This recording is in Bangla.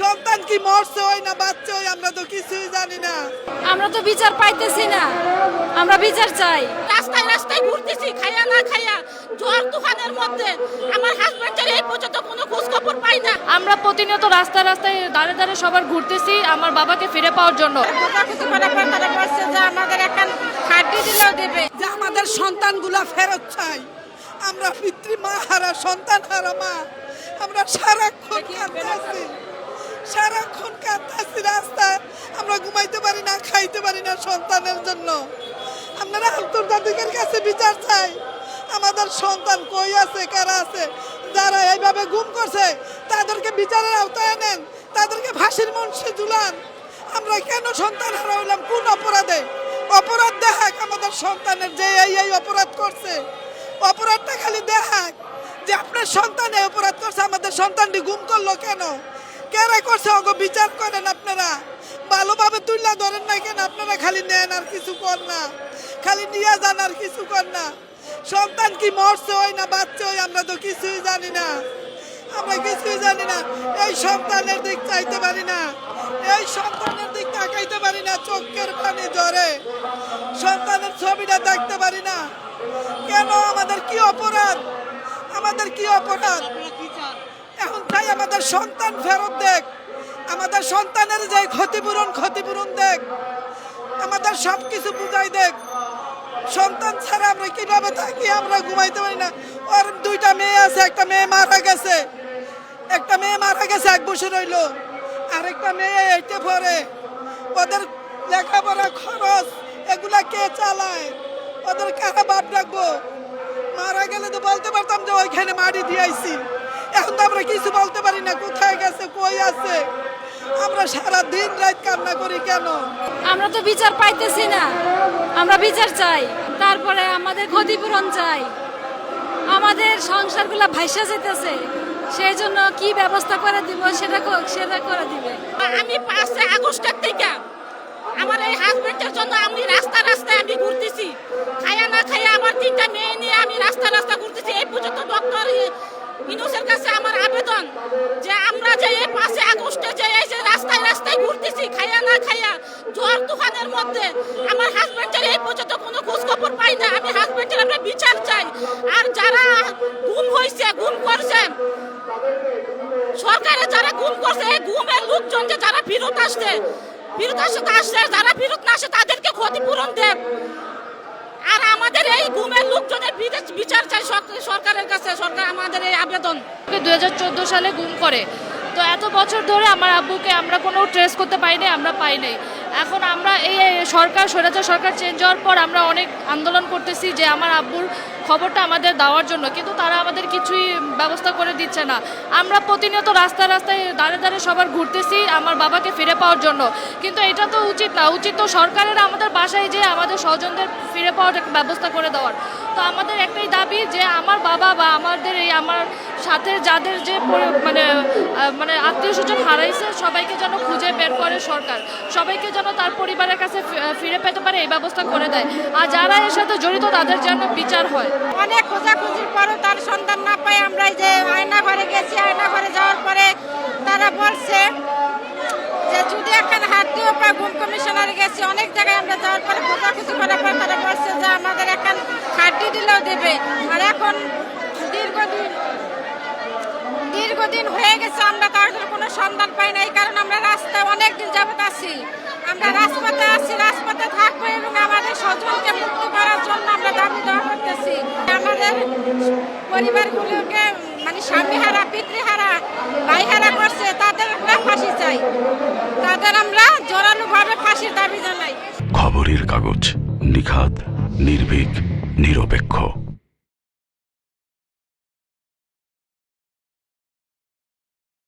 সন্তান কি মরছে হয় না বাচ্চা হয় আমরা তো কিছুই জানি না। আমরা তো বিচার পাইতেছি না। আমরা বিচার চাই। রাস্তায় রাস্তায় ঘুরতেছি খাইয়া না খাইয়া জোয়ার তুফানের মধ্যে। আমার হাজবেন্ডের এই পর্যন্ত কোনো খোঁজ খবর পাই না। আমরা প্রতিনিয়ত রাস্তায় রাস্তায় দাঁড়ে দাঁড়ে সবার ঘুরতেছি আমার বাবাকে ফিরে পাওয়ার জন্য। খোঁজাখুঁজি করার পর তারা বলছে যে আমাদের এখন হাড্ডি দিলেও দেবে। যে আমাদের সন্তানগুলা ফেরত চাই। আমরা পিতৃ মা হারা সন্তান হারা মা। আমরা সারাক্ষণ কাঁদতেছি। সারাক্ষণ কাঁদতেছি রাস্তায়। আমরা ঘুমাইতে পারি না, খাইতে পারি না সন্তানের জন্য। আপনারা আন্তর্জাতিকের কাছে বিচার চাই। আমাদের সন্তান কই আছে, কারা আছে? যারা এইভাবে গুম করছে, তাদেরকে বিচারের আওতায় নেন তাদেরকে ফাঁসির মঞ্চে ঝুলান। আমরা কেন সন্তান হারা হইলাম কোন অপরাধে? অপরাধ দেখাক আমাদের সন্তানের যে এই এই অপরাধ করছে। অপরাধটা খালি দেখাক যে আপনার সন্তান এই অপরাধ করছে, আমাদের সন্তানটি গুম করল কেন? কেরা করছে? অগ বিচার করেন আপনারা। ভালোভাবে তুললা ধরেন না কেন? আপনারা খালি নেন আর কিছু কর না। খালি নিয়ে যান আর কিছু কর না। সন্তান কি মরছে হয় না বাচ্চা হয়, আমরা তো কিছুই জানি না। আমরা কিছুই জানি না। এই সন্তানের দিক চাইতে পারি না। এই সন্তানের দিক তাকাইতে পারি না, চোখের পানি জ্বরে। সন্তানের ছবিটা দেখতে পারি না। কেন? আমাদের কি অপরাধ? আমাদের কি অপরাধ? এখন তাই আমাদের সন্তান ফেরত দেখ। আমাদের সন্তানের যে ক্ষতিপূরণ ক্ষতিপূরণ দেখ। আমাদের সব কিছু বুঝাই দেখ। সন্তান ছাড়া আমরা কীভাবে থাকি আমরা ঘুমাইতে পারি না। ওর দুইটা মেয়ে আছে, একটা মেয়ে মারা গেছে। একটা মেয়ে মারা গেছে এক বছর হইল। আরেকটা মেয়ে এইটে পরে ওদের লেখাপড়া খরচ, এগুলা কে চালায়? ওদের কারা বাদ রাখব মারা গেলে তো বলতে পারতাম যে ওইখানে মাটি দিয়েছি। এখন তো আমরা কিছু বলতে পারি না কোথায় গেছে কই আছে? আমরা সারা দিন রাত কান্না করি কেন? আমরা তো বিচার পাইতেছি না আমরা বিচার চাই তারপরে আমাদের ক্ষতিপূরণ চাই। আমাদের সংসারগুলো ভাইসা যেতেছে সেই জন্য কি ব্যবস্থা করে দিব সেটা সেটা করে দিবে। আমি পাঁচে আগস্টের থেকে আমার এই হাজবেন্ডের জন্য আমি রাস্তা রাস্তায় আমি ঘুরতেছি। খায়া না খায়া আমার তিনটা মেয়ে নিয়ে আমি রাস্তা রাস্তা ঘুরতেছি এই পর্যন্ত ডক্টর ইনুসের কাছে আমার আবেদন যে আমরা যে এই পাঁচে আগস্টে যে এই যে রাস্তায় রাস্তায় ঘুরতেছি খায়া না খায়া ঝড় তুফানের মধ্যে, আমার হাজবেন্ডের এই পর্যন্ত কোনো খোঁজখবর পাই না। আমি হাজবেন্ডের আমরা বিচার চাই। আর যারা গুম হয়েছে গুম করছে, সরকারে যারা গুম করছে, এই গুমের লোকজন যে যারা ফেরত আসছে, ফেরত আসতে আসছে যারা ফেরত না আসে, তাদেরকে ক্ষতিপূরণ দেব আর আমাদের এই গুমের লোকজনের বিদেশ বিচার চাই সরকারের কাছে, সরকার আমাদের এই আবেদন। দুই হাজার চোদ্দ সালে গুম করে। তো এত বছর ধরে আমার আব্বুকে আমরা কোনো ট্রেস করতে পাইনি আমরা পাই নাই। এখন আমরা এই সরকার, স্বৈরাচার সরকার চেঞ্জ হওয়ার পর আমরা অনেক আন্দোলন করতেছি যে আমার আব্বুর খবরটা আমাদের দেওয়ার জন্য। কিন্তু তারা আমাদের কিছুই ব্যবস্থা করে দিচ্ছে না। আমরা প্রতিনিয়ত রাস্তায় রাস্তায় দাঁড়ে দাঁড়ে সবার ঘুরতেছি আমার বাবাকে ফিরে পাওয়ার জন্য। কিন্তু এটা তো উচিত না। উচিত তো সরকারের আমাদের বাসায় যে আমাদের স্বজনদের ফিরে পাওয়ার একটা ব্যবস্থা করে দেওয়ার। তো আমাদের একটাই দাবি যে আমার বাবা বা আমাদের এই, আমার সাথে যাদের যে মানে মানে আত্মীয় স্বজন হারাইছে, সবাইকে যেন খুঁজে বের করে সরকার। সবাইকে যেন তার পরিবারের কাছে ফিরে পেতে পারে, এই ব্যবস্থা করে দেয়। আর যারা এর সাথে জড়িত, তাদের যেন বিচার হয়। অনেক খোঁজাখুঁজির পরও তার সন্তান না পাই আমরা যে আয়না ঘরে গেছি আয়না ঘরে যাওয়ার পরে তারা বলছে যে, যদি এখন হাত দিয়েও পাই গুম কমিশনারে গেছি, অনেক জায়গায় আমরা যাওয়ার পরে খোঁজাখুঁজি করার পর তারা বলছে যে, আমাদের এখন হাড্ডি দিলেও দেবে। আর এখন দীর্ঘদিন দীর্ঘদিন হয়ে গেছে, আমরা তাদের কোনো সন্ধান পাই না, এই কারণে আমরা রাস্তায় অনেক দিন যাবত আছি। আমরা রাজপথে আছি, রাজপথে থাকব এবং আমাদের স্বজনকে মুক্তি করার জন্য আমরা দাবি দেওয়া করতেছি। আমাদের পরিবারগুলোকে মানে স্বামী হারা পিতৃহারা ভাই হারা করছে, তাদের আমরা ফাঁসি চাই। তাদের আমরা জোরালোভাবে ফাঁসির দাবি জানাই। খবরের কাগজ নিখাত নির্ভীক, নিরপেক্ষ।